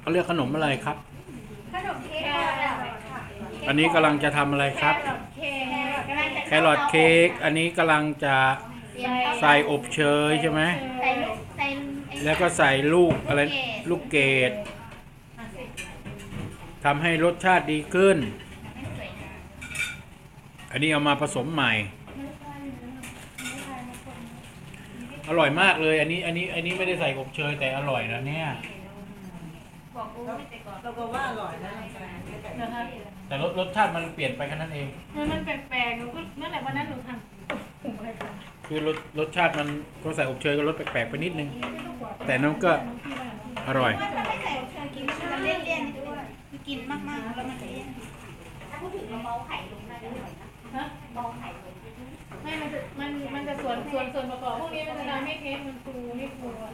เขาเรียกขนมอะไรครับ ขนมเค้กค่ะอันนี้กำลังจะทำอะไรครับแครอทเค้กกำลังจะแครอทเค้ก อันนี้กำลังจะใส่อบเชยใช่ไหม ใส่ลูกใส่ไอ้ แล้วก็ใส่ลูกอะไรลูกเกดทำให้รสชาติดีขึ้น ให้สวยงามอันนี้เอามาผสมใหม่ อร่อยมากเลย อันนี้ อันนี้ อันนี้ไม่ได้ใส่อบเชยแต่อร่อยนะเนี่ย บอกกูไม่แต่ก่อนเราก็ว่าอร่อยนะนะคะแต่รสรสชาติมันเปลี่ยนไปแค่นั้นเอง มันมันแปลกๆหนูก็นั่นแหละวันนั้นหนูทำผมอะไรกันคือรสรสชาติมันก็ใส่อบเชยก็รสแปลกๆไปนิดนึง แต่น้ำก็อร่อย ว่าถ้าไม่ใส่อบเชยกินมันจะเลี่ยนๆด้วยกินมากๆแล้วมันจะเลี่ยนถ้าพูดถึงเราเบาไข่ลงได้ด้วยนะฮะเบาไข่ ส่วนส่วนส่วนประกอบพวกนี้มันจะทำให้เคสมันฟูไม่ฟูอะ